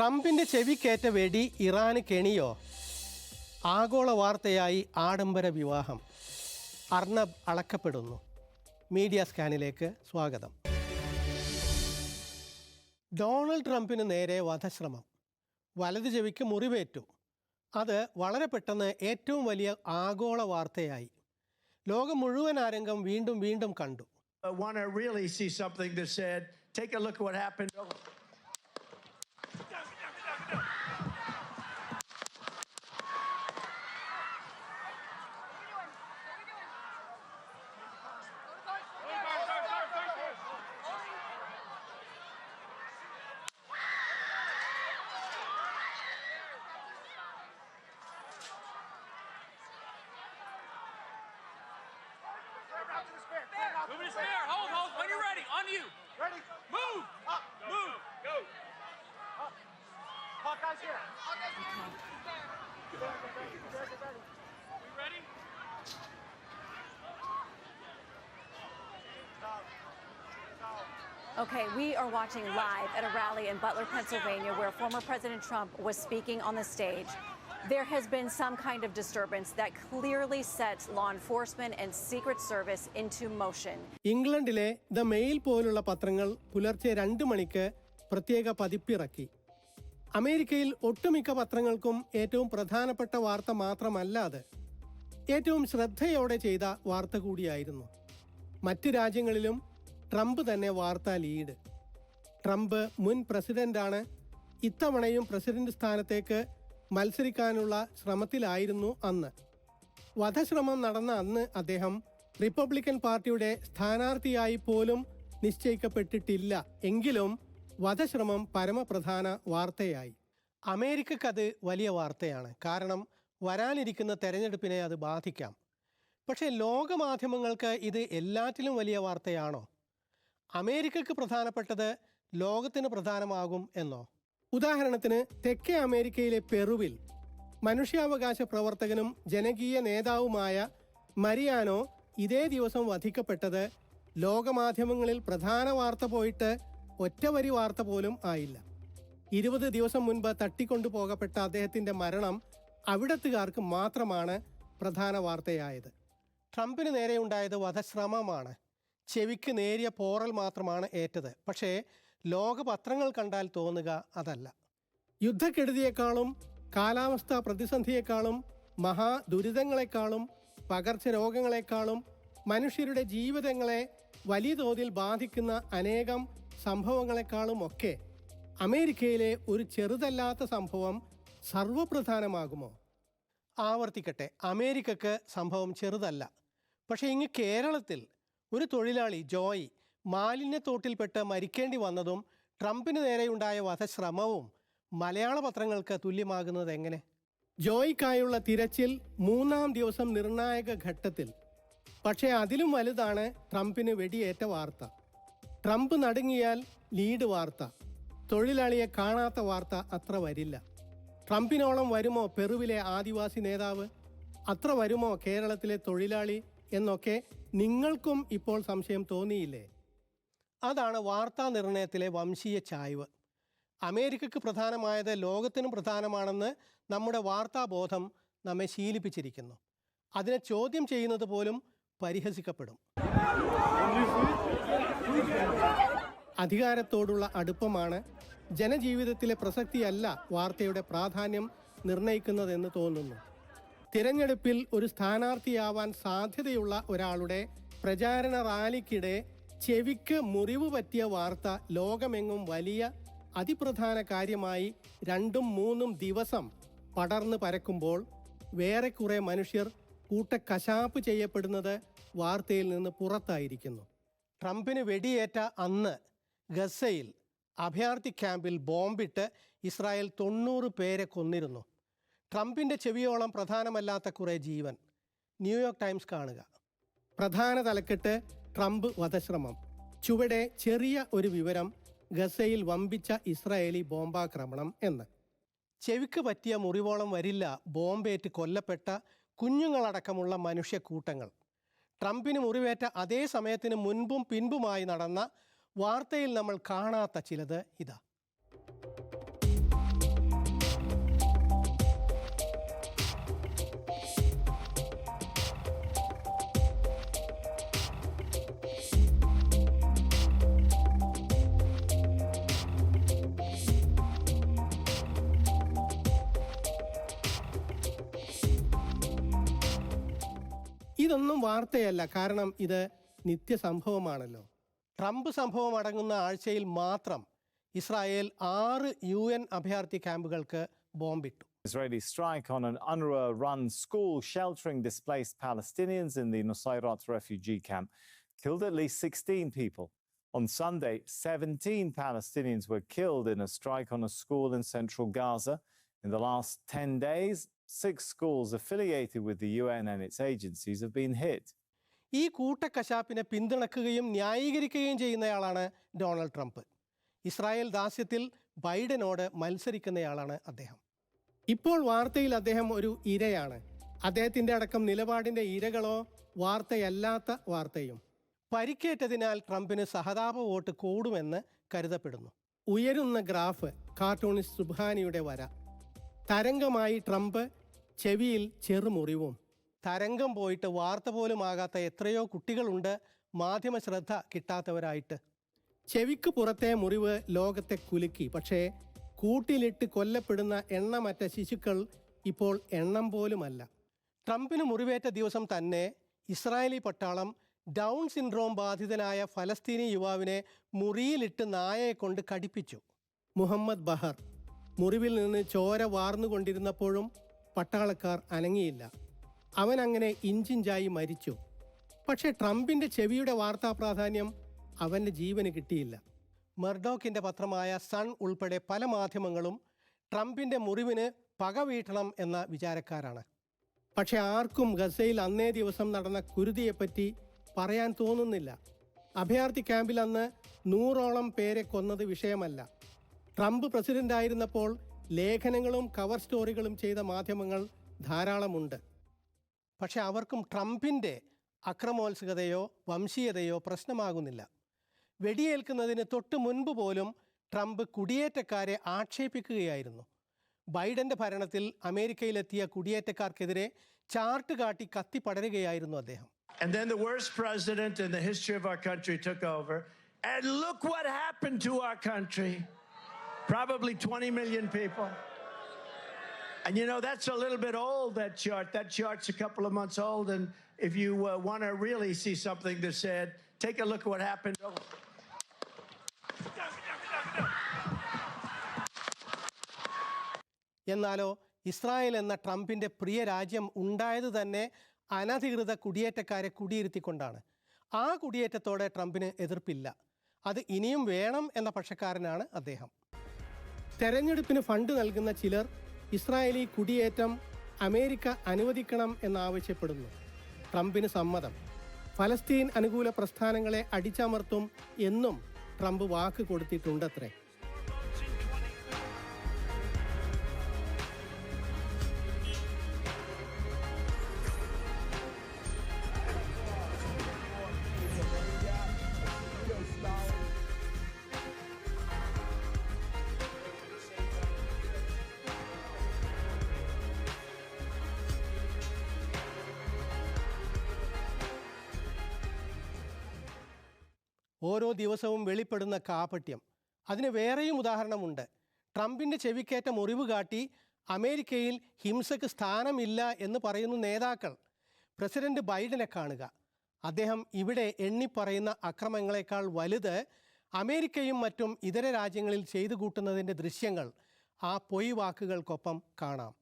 ട്രംപിന്റെ ചെവിക്കേറ്റ വെടി ഇറാന് കെണിയോ? ആഗോള വാർത്തയായി ആഡംബര വിവാഹം. അർണബ് അളക്കപ്പെടുന്നു. മീഡിയ സ്കാനിലേക്ക് സ്വാഗതം. ഡൊണാൾഡ് ട്രംപിന് നേരെ വധശ്രമം. വലത് ചെവിക്ക് മുറിവേറ്റു. അത് വളരെ പെട്ടെന്ന് ഏറ്റവും വലിയ ആഗോള വാർത്തയായി. ലോകം മുഴുവൻ ആരംഗം വീണ്ടും വീണ്ടും കണ്ടു. On you. Ready. Move. Up. Move. Go. Hawkeye's here. We ready? Okay, we are watching live at a rally in Butler, Pennsylvania, where former President Trump was speaking on the stage. There has been some kind of disturbance that clearly sets law enforcement and Secret Service into motion. ഇംഗ്ലണ്ടിലെ the Mail പോലുള്ള പത്രങ്ങൾ പുലർച്ചെ രണ്ട് മണിക്ക് പ്രത്യേക പതിപ്പിറക്കി. അമേരിക്കയിൽ ഒട്ടുമിക്ക പത്രങ്ങൾക്കും ഏറ്റവും പ്രധാനപ്പെട്ട വാർത്ത മാത്രമല്ല അത്. ഏറ്റവും ശ്രദ്ധയോടെ ചെയ്ത വാർത്ത കൂടിയായിരുന്നു. മറ്റ് രാജ്യങ്ങളിലും ട്രംപ് തന്നെ വാർത്താ ലീഡ്. ട്രംപ് മുൻ പ്രസിഡന്റാണ്. ഇത്തവണയും പ്രസിഡന്റ് സ്ഥാനത്തേക്ക് മത്സരിക്കാനുള്ള ശ്രമത്തിലായിരുന്നു അന്ന്. വധശ്രമം നടന്ന അന്ന് അദ്ദേഹം റിപ്പബ്ലിക്കൻ പാർട്ടിയുടെ സ്ഥാനാർത്ഥിയായി പോലും നിശ്ചയിക്കപ്പെട്ടിട്ടില്ല. എങ്കിലും വധശ്രമം പരമപ്രധാന വാർത്തയായി. അമേരിക്കക്കത് വലിയ വാർത്തയാണ്. കാരണം വരാനിരിക്കുന്ന തെരഞ്ഞെടുപ്പിനെ അത് ബാധിക്കാം. പക്ഷേ ലോകമാധ്യമങ്ങൾക്ക് ഇത് എല്ലാറ്റിലും വലിയ വാർത്തയാണോ? അമേരിക്കക്ക് പ്രധാനപ്പെട്ടത് ലോകത്തിന് പ്രധാനമാകും എന്നോ? ഉദാഹരണത്തിന് തെക്കേ അമേരിക്കയിലെ പെറുവിൽ മനുഷ്യാവകാശ പ്രവർത്തകനും ജനകീയ നേതാവുമായ മരിയാനോ ഇതേ ദിവസം വധിക്കപ്പെട്ടത് ലോകമാധ്യമങ്ങളിൽ പ്രധാന വാർത്ത പോയിട്ട് ഒറ്റവരി വാർത്ത പോലും ആയില്ല. ഇരുപത് ദിവസം മുൻപ് തട്ടിക്കൊണ്ടു പോകപ്പെട്ട അദ്ദേഹത്തിന്റെ മരണം അവിടത്തുകാർക്ക് മാത്രമാണ് പ്രധാന വാർത്തയായത്. ട്രംപിന് നേരെയുണ്ടായത് വധശ്രമമാണ്. ചെവിക്ക് നേരിയ പോറൽ മാത്രമാണ് ഏറ്റത്. പക്ഷേ ലോകപത്രങ്ങൾ കണ്ടാൽ തോന്നുക അതല്ല. യുദ്ധക്കെടുതിയേക്കാളും കാലാവസ്ഥാ പ്രതിസന്ധിയേക്കാളും മഹാദുരിതങ്ങളെക്കാളും പകർച്ചരോഗങ്ങളെക്കാളും മനുഷ്യരുടെ ജീവിതങ്ങളെ വലിയ തോതിൽ ബാധിക്കുന്ന അനേകം സംഭവങ്ങളെക്കാളും ഒക്കെ അമേരിക്കയിലെ ഒരു ചെറുതല്ലാത്ത സംഭവം സർവപ്രധാനമാകുമോ? ആവർത്തിക്കട്ടെ അമേരിക്കക്ക് സംഭവം ചെറുതല്ല. പക്ഷേ ഇങ്ങ് കേരളത്തിൽ ഒരു തൊഴിലാളി ജോയ് മാലിന്യത്തോട്ടിൽപ്പെട്ട് മരിക്കേണ്ടി വന്നതും ട്രംപിന് നേരെയുണ്ടായ വധശ്രമവും മലയാള പത്രങ്ങൾക്ക് തുല്യമാകുന്നത് എങ്ങനെ? ജോയിക്കായുള്ള തിരച്ചിൽ മൂന്നാം ദിവസം നിർണായക ഘട്ടത്തിൽ. പക്ഷേ അതിലും വലുതാണ് ട്രംപിന് വെടിയേറ്റ വാർത്ത. ട്രംപ് നടുങ്ങിയാൽ ലീഡ് വാർത്ത. തൊഴിലാളിയെ കാണാത്ത വാർത്ത അത്ര വരില്ല. ട്രംപിനോളം വരുമോ പെറുവിലെ ആദിവാസി നേതാവ്? അത്ര വരുമോ കേരളത്തിലെ തൊഴിലാളി എന്നൊക്കെ നിങ്ങൾക്കും ഇപ്പോൾ സംശയം തോന്നിയില്ലേ? അതാണ് വാർത്താ നിർണയത്തിലെ വംശീയ ചായ്വ്. അമേരിക്കയ്ക്ക് പ്രധാനമായത് ലോകത്തിനും പ്രധാനമാണെന്ന് നമ്മുടെ വാർത്താബോധം നമ്മെ ശീലിപ്പിച്ചിരിക്കുന്നു. അതിനെ ചോദ്യം ചെയ്യുന്നത് പോലും പരിഹസിക്കപ്പെടും. അധികാരത്തോടുള്ള അടുപ്പമാണ് ജനജീവിതത്തിലെ പ്രസക്തിയല്ല വാർത്തയുടെ പ്രാധാന്യം നിർണയിക്കുന്നതെന്ന് തോന്നുന്നു. തിരഞ്ഞെടുപ്പിൽ ഒരു സ്ഥാനാർത്ഥിയാവാൻ സാധ്യതയുള്ള ഒരാളുടെ പ്രചാരണ റാലിക്കിടെ ചെവിക്ക് മുറിവ് പറ്റിയ വാർത്ത ലോകമെങ്ങും വലിയ അതിപ്രധാന കാര്യമായി രണ്ടും മൂന്നും ദിവസം പടർന്നു പരക്കുമ്പോൾ വേറെ കുറെ മനുഷ്യർ കൂട്ടക്കശാപ്പ് ചെയ്യപ്പെടുന്നത് വാർത്തയിൽ നിന്ന് പുറത്തായിരിക്കുന്നു. ട്രംപിന് വെടിയേറ്റ അന്ന് ഗസയിൽ അഭയാർത്ഥി ക്യാമ്പിൽ ബോംബിട്ട് ഇസ്രായേൽ തൊണ്ണൂറ് പേരെ കൊന്നിരുന്നു. ട്രംപിന്റെ ചെവിയോളം പ്രധാനമല്ലാത്ത കുറേ ജീവൻ. ന്യൂയോർക്ക് ടൈംസ് കാണുക. പ്രധാന തലക്കെട്ട് ട്രംപ് വധശ്രമം. ചുവടെ ചെറിയ ഒരു വിവരം ഗസയിൽ വമ്പിച്ച ഇസ്രായേലി ബോംബാക്രമണം എന്ന്. ചെവിക്ക് പറ്റിയ മുറിവോളം വരില്ല ബോംബേറ്റ് കൊല്ലപ്പെട്ട കുഞ്ഞുങ്ങളടക്കമുള്ള മനുഷ്യക്കൂട്ടങ്ങൾ. ട്രംപിന് മുറിവേറ്റ അതേ സമയത്തിന് മുൻപും പിൻപുമായി നടന്ന വാർത്തയിൽ നമ്മൾ കാണാത്ത ചിലത് ഇതാ. ഇതൊന്നും വാർത്തയല്ല കാരണം ഇത് നിത്യസംഭവമാണല്ലോ ട്രംപ് സംഭവം അടങ്ങുന്ന ആഴ്ചയിൽ മാത്രം ഇസ്രായേൽ ആറ് യു എൻ അഭയാർത്ഥി ക്യാമ്പുകൾക്ക് ബോംബിട്ടു Israeli strike on an UNRWA run school sheltering displaced Palestinians in the Nusayrat refugee camp killed at least 16 people. On Sunday, 17 Palestinians were killed in a strike on a school in central Gaza. In the last 10 days, six schools affiliated with the UN and its agencies have been hit. ഈ കൂട്ടക്കശാപ്പിനെ പിന്തുണക്കുകയും ന്യായീകരിക്കുകയും ചെയ്യുന്നയാളാണ് Donald Trump. Israel ദാസ്യത്തിൽ ബൈഡനോട് മത്സരിക്കുന്നയാളാണ് അദ്ദേഹം. ഇപ്പോൾ വാർത്തയിൽ അദ്ദേഹം ഒരു ഇരയാണ്. അദ്ദേഹത്തിന്റെ അടക്കം നിലപാടിന്റെ ഇരകളോ വാർത്തയല്ലാത്ത വാർത്തയും. പരിക്കേറ്റതിനാൽ ട്രംപിന് സഹതാപ വോട്ട് കൂടുമെന്ന് കരുതപ്പെടുന്നു. ഉയരുന്ന ഗ്രാഫ് കാർട്ടൂണിസ്റ്റ് സുബാനിയുടെ വര. തരംഗമായി ട്രംപ് ചെവിയിൽ ചെറുമുറിവും. തരംഗം പോയിട്ട് വാർത്ത പോലും ആകാത്ത എത്രയോ കുട്ടികളുണ്ട് മാധ്യമ ശ്രദ്ധ കിട്ടാത്തവരായിട്ട്. ചെവിക്ക് പുറത്തെ മുറിവ് ലോകത്തെ കുലുക്കി. പക്ഷേ കൂട്ടിലിട്ട് കൊല്ലപ്പെടുന്ന എണ്ണമറ്റ ശിശുക്കൾ ഇപ്പോൾ എണ്ണം പോലുമല്ല. ട്രംപിന് മുറിവേറ്റ ദിവസം തന്നെ ഇസ്രായേലി പട്ടാളം ഡൗൺ സിൻഡ്രോം ബാധിതനായ ഫലസ്തീനി യുവാവിനെ മുറിയിലിട്ട് നായയെ കൊണ്ട് കടിപ്പിച്ചു. മുഹമ്മദ് ബഹർ മുറിവിൽ നിന്ന് ചോര വാർന്നുകൊണ്ടിരുന്നപ്പോഴും പട്ടാളക്കാർ അനങ്ങിയില്ല. അവൻ അങ്ങനെ ഇഞ്ചിഞ്ചായി മരിച്ചു. പക്ഷേ ട്രംപിന്റെ ചെവിയുടെ വാർത്താ പ്രാധാന്യം അവന്റെ ജീവന് കിട്ടിയില്ല. മെർഡോക്കിന്റെ പത്രമായ സൺ ഉൾപ്പെടെ പല മാധ്യമങ്ങളും ട്രംപിന്റെ മുറിവിന് പക വീട്ടണം എന്ന വിചാരക്കാരാണ്. പക്ഷെ ആർക്കും ഗസയിൽ അന്നേ ദിവസം നടന്ന കുരുതിയെപ്പറ്റി പറയാൻ തോന്നുന്നില്ല. അഭയാർത്ഥി ക്യാമ്പിൽ അന്ന് നൂറോളം പേരെ കൊന്നത് വിഷയമല്ല. ട്രംപ് പ്രസിഡന്റായിരുന്നപ്പോൾ ലേഖനങ്ങളും കവർ സ്റ്റോറികളും ചെയ്ത മാധ്യമങ്ങൾ ധാരാളമുണ്ട്. പക്ഷെ അവർക്കും ട്രംപിന്റെ അക്രമോത്സുകതയോ വംശീയതയോ പ്രശ്നമാകുന്നില്ല. വെടിയേൽക്കുന്നതിന് തൊട്ട് മുൻപ് പോലും ട്രംപ് കുടിയേറ്റക്കാരെ ആക്ഷേപിക്കുകയായിരുന്നു. ബൈഡന്റെ ഭരണത്തിൽ അമേരിക്കയിലെത്തിയ കുടിയേറ്റക്കാർക്കെതിരെ ചാർട്ട് കാട്ടി അദ്ദേഹം. To our country. Probably 20 million people. And you know, that's a little bit old, that chart. That chart's a couple of months old. And if you uh, want to really see something that said, take a look at what happened. Oh. എന്നാലോ Israel എന്ന ട്രംപിന്റെ പ്രിയ രാജ്യം ഉണ്ടായത് തന്നെ അനധികൃത കുടിയേറ്റക്കാരെ കുടിയിരുത്തിക്കൊണ്ടാണ് ആ കുടിയേറ്റത്തോടെ ട്രംപിന് എതിർപ്പില്ല അത് ഇനിയും വേണം എന്ന പക്ഷക്കാരനാണ് അദ്ദേഹം തെരഞ്ഞെടുപ്പിന് ഫണ്ട് നൽകുന്ന ചിലർ ഇസ്രായേലി കുടിയേറ്റം അമേരിക്ക അനുവദിക്കണം എന്നാവശ്യപ്പെടുന്നു. ട്രംപിന് സമ്മതം. ഫലസ്തീൻ അനുകൂല പ്രസ്ഥാനങ്ങളെ അടിച്ചമർത്തും എന്നും ട്രംപ് വാക്ക് കൊടുത്തിട്ടുണ്ടത്രേ. ഓരോ ദിവസവും വെളിപ്പെടുന്ന കാപട്യം. അതിന് വേറെയും ഉദാഹരണമുണ്ട്. ട്രംപിന്റെ ചെവിക്കേറ്റ മുറിവ് കാട്ടി അമേരിക്കയിൽ ഹിംസയ്ക്ക് സ്ഥാനമില്ല എന്ന് പറയുന്ന നേതാക്കൾ. പ്രസിഡന്റ് ബൈഡനെ കാണുക. അദ്ദേഹം ഇവിടെ എണ്ണിപ്പറയുന്ന അക്രമങ്ങളെക്കാൾ വലുത് അമേരിക്കയും മറ്റും ഇതര രാജ്യങ്ങളിൽ ചെയ്തു കൂട്ടുന്നതിന്റെ ദൃശ്യങ്ങൾ. ആ പൊയ് വാക്കുകൾക്കൊപ്പം കാണാം.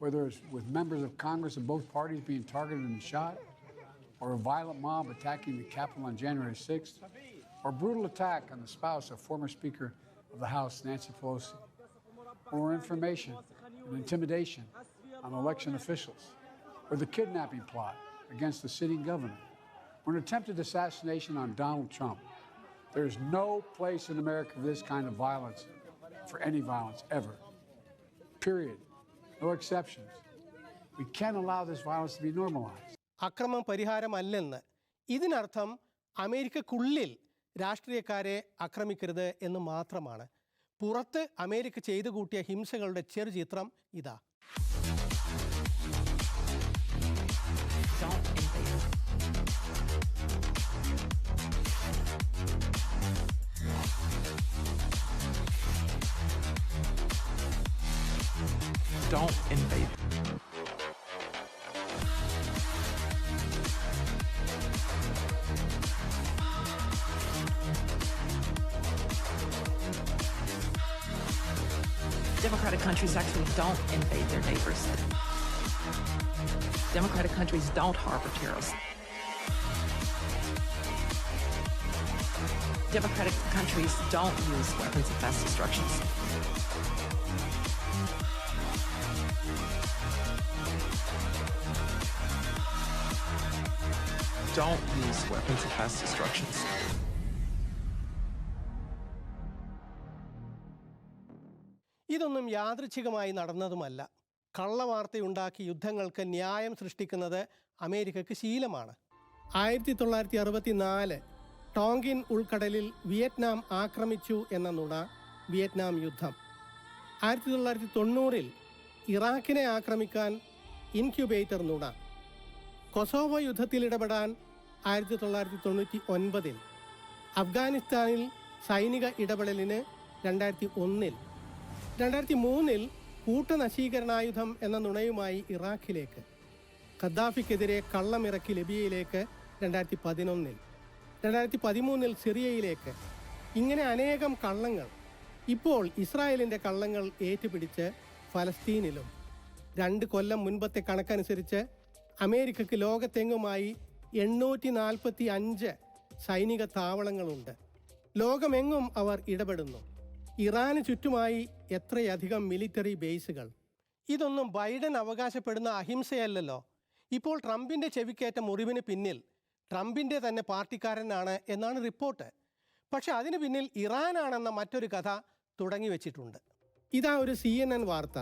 Whether it's with members of Congress of both parties being targeted and shot, or a violent mob attacking the Capitol on January 6th, or a brutal attack on the spouse of former Speaker of the House, Nancy Pelosi, or information and intimidation on election officials, or the kidnapping plot against the sitting governor, or an attempted assassination on Donald Trump. There is no place in America for this kind of violence, for any violence ever. Period. No exceptions. We can't allow this violence to be normalized. അക്രമം പരിഹാരമല്ലെന്ന്. ഇതിനർത്ഥം അമേരിക്കക്കുള്ളിൽ രാഷ്ട്രീയക്കാരെ ആക്രമിക്കരുത് എന്ന് മാത്രമാണ്. പുറത്ത് America ചെയ്തു കൂട്ടിയ ഹിംസകളുടെ ചെറു ചിത്രം ഇതാ. Don't invade. Don't invade their neighbors. Democratic countries don't harbor terrorists. Democratic countries don't use weapons of mass destruction. Don't use weapons of mass destruction. ഇതൊന്നും യാദൃച്ഛികമായി നടന്നതുമല്ല. കള്ളവാർത്തയുണ്ടാക്കി യുദ്ധങ്ങൾക്ക് ന്യായം സൃഷ്ടിക്കുന്നത് അമേരിക്കയ്ക്ക് ശീലമാണ്. ആയിരത്തി തൊള്ളായിരത്തി അറുപത്തി നാല് ടോങ്കിൻ ഉൾക്കടലിൽ വിയറ്റ്നാം ആക്രമിച്ചു എന്ന നുണ വിയറ്റ്നാം യുദ്ധം. ആയിരത്തി തൊള്ളായിരത്തി തൊണ്ണൂറിൽ ഇറാഖിനെ ആക്രമിക്കാൻ ഇൻക്യുബേറ്റർ നുണ. കൊസോവോ യുദ്ധത്തിൽ ഇടപെടാൻ ആയിരത്തി തൊള്ളായിരത്തി തൊണ്ണൂറ്റി ഒൻപതിൽ അഫ്ഗാനിസ്ഥാനിൽ സൈനിക ഇടപെടലിന് രണ്ടായിരത്തി ഒന്നിൽ രണ്ടായിരത്തി മൂന്നിൽ കൂട്ടനശീകരണായുധം എന്ന നുണയുമായി ഇറാഖിലേക്ക്. ഖദ്ദാഫിക്കെതിരെ കള്ളമിറക്കി ലിബിയയിലേക്ക് രണ്ടായിരത്തി പതിനൊന്നിൽ രണ്ടായിരത്തി പതിമൂന്നിൽ സിറിയയിലേക്ക്. ഇങ്ങനെ അനേകം കള്ളങ്ങൾ ഇപ്പോൾ ഇസ്രായേലിന്റെ കള്ളങ്ങൾ ഏറ്റുപിടിച്ച് ഫലസ്തീനിലും. രണ്ട് കൊല്ലം മുൻപത്തെ കണക്കനുസരിച്ച് അമേരിക്കയ്ക്ക് ലോകത്തെങ്ങുമായി എണ്ണൂറ്റി നാൽപ്പത്തി അഞ്ച് സൈനിക താവളങ്ങളുണ്ട്. ലോകമെങ്ങും അവർ ഇടപെടുന്നു. ഇറാന് ചുറ്റുമായി എത്രയധികം മിലിറ്ററി ബേസുകൾ? ഇതൊന്നും ബൈഡൻ അവകാശപ്പെടുന്ന അഹിംസയല്ലല്ലോ. ഇപ്പോൾ ട്രംപിന്റെ ചെവിക്കേറ്റ മുറിവിന് പിന്നിൽ ട്രംപിന്റെ തന്നെ പാർട്ടിക്കാരനാണ് എന്നാണ് റിപ്പോർട്ട്. പക്ഷെ അതിന് പിന്നിൽ ഇറാനാണെന്ന മറ്റൊരു കഥ തുടങ്ങി വെച്ചിട്ടുണ്ട്. ഇതാ ഒരു സി എൻ എൻ വാർത്ത.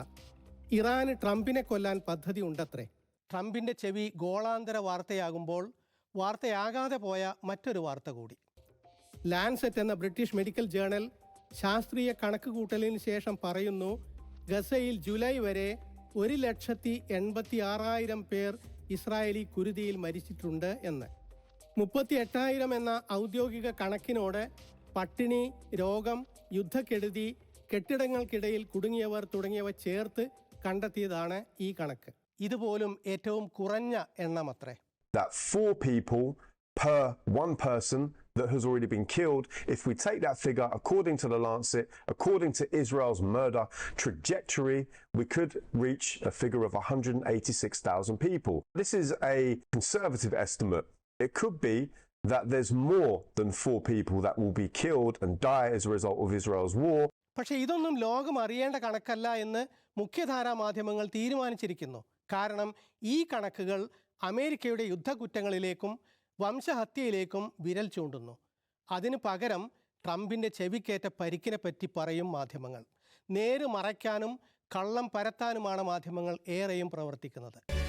ഇറാന് ട്രംപിനെ കൊല്ലാൻ പദ്ധതി ഉണ്ടത്രേ. ട്രംപിന്റെ ചെവി ഗോളാന്തര വാർത്തയാകുമ്പോൾ വാർത്തയാകാതെ പോയ മറ്റൊരു വാർത്ത കൂടി. ലാൻസെറ്റ് എന്ന ബ്രിട്ടീഷ് മെഡിക്കൽ ജേണൽ ശാസ്ത്രീയ കണക്കുകൂട്ടലിന് ശേഷം പറയുന്നു ഗസയിൽ ജൂലൈ വരെ ഒരു ലക്ഷത്തി എൺപത്തി ആറായിരം പേർ ഇസ്രായേലി കുരുതിയിൽ മരിച്ചിട്ടുണ്ട് എന്ന്. മുപ്പത്തി എട്ടായിരം എന്ന ഔദ്യോഗിക കണക്കിനോട് പട്ടിണി രോഗം യുദ്ധക്കെടുതി കെട്ടിടങ്ങൾക്കിടയിൽ കുടുങ്ങിയവർ തുടങ്ങിയവ ചേർത്ത് കണ്ടെത്തിയതാണ് ഈ കണക്ക്. ഇതുപോലും ഏറ്റവും കുറഞ്ഞ എണ്ണമത്രേ. That four people per one person that has already been killed. If we take that figure according to the Lancet, according to Israel's murder trajectory, we could reach a figure of 186,000 people. This is a conservative estimate. It could be that there's more than four people that will be killed and die as a result of Israel's war. പക്ഷേ ഇതൊന്നും ലോകം അറിയേണ്ട കണക്കല്ല എന്ന് മുഖ്യധാരാ മാധ്യമങ്ങൾ തീരുമാനിച്ചിരിക്കുന്നു കാരണം ഈ കണക്കുകൾ അമേരിക്കയുടെ യുദ്ധക്കുറ്റങ്ങളിലേക്കും വംശഹത്യയിലേക്കും വിരൽ ചൂണ്ടുന്നു. അതിനു പകരം ട്രംപിന്റെ ചെവിക്കേറ്റ പരിക്കിനെ പറ്റി പറയും മാധ്യമങ്ങൾ. നേര് മറയ്ക്കാനും കള്ളം പരത്താനുമാണ് മാധ്യമങ്ങൾ ഏറെയും പ്രവർത്തിക്കുന്നത്.